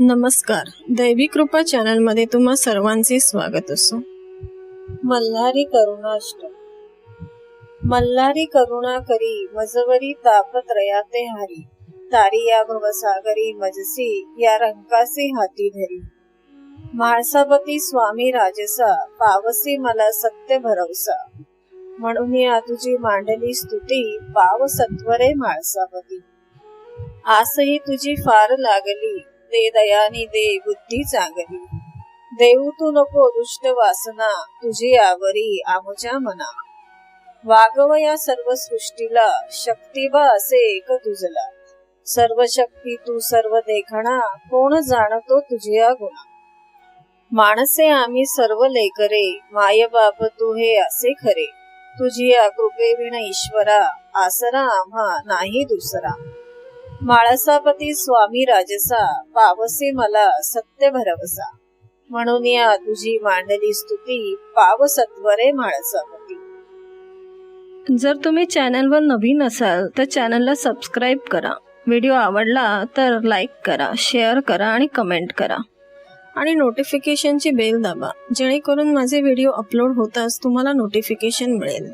नमस्कार. दैवी कृपा चॅनलमध्ये तुम्हा सर्वांचे स्वागत असो. मल्हारी करुणाष्ट. मल्हारी करुणा करी मजवरी तापत्रया ते हारी. तारी या गृहसागरी मजसी या रंकासे हाती धरी. म्हाळसापती स्वामी राजसा पावसी मला सत्य भरवसा. म्हणून या तुझी मांडली स्तुती पाव सत्वरे म्हाळसापती आसही तुझी फार लागली दे दयानी दे बुद्धी चांगली देऊ तू नको दुष्ट वासना तुझी आवरी आमच्या मना. वागव या सर्व सृष्टीला शक्तिबा असे एक तुझला. सर्व शक्ती तू सर्व देखणा कोण जाणतो तुझ्या गुणा. माणसे आम्ही सर्व लेकरे माय बाप तू हे असे खरे. तुझी या कृपेविण ईश्वरा आसरा आम्हा नाही दुसरा. माळसापती स्वामी राजसा पावसे मला सत्य भरवसा. म्हणून या तुझी मांडली स्तुती पावसत्वरे माळसापती. जर तुम्ही चॅनलवर नवीन असाल तर चॅनलला सबस्क्राईब करा. व्हिडिओ आवडला तर लाईक करा शेअर करा आणि कमेंट करा. आणि नोटिफिकेशनची बेल दाबा जेणेकरून माझे व्हिडिओ अपलोड होताच तुम्हाला नोटिफिकेशन मिळेल.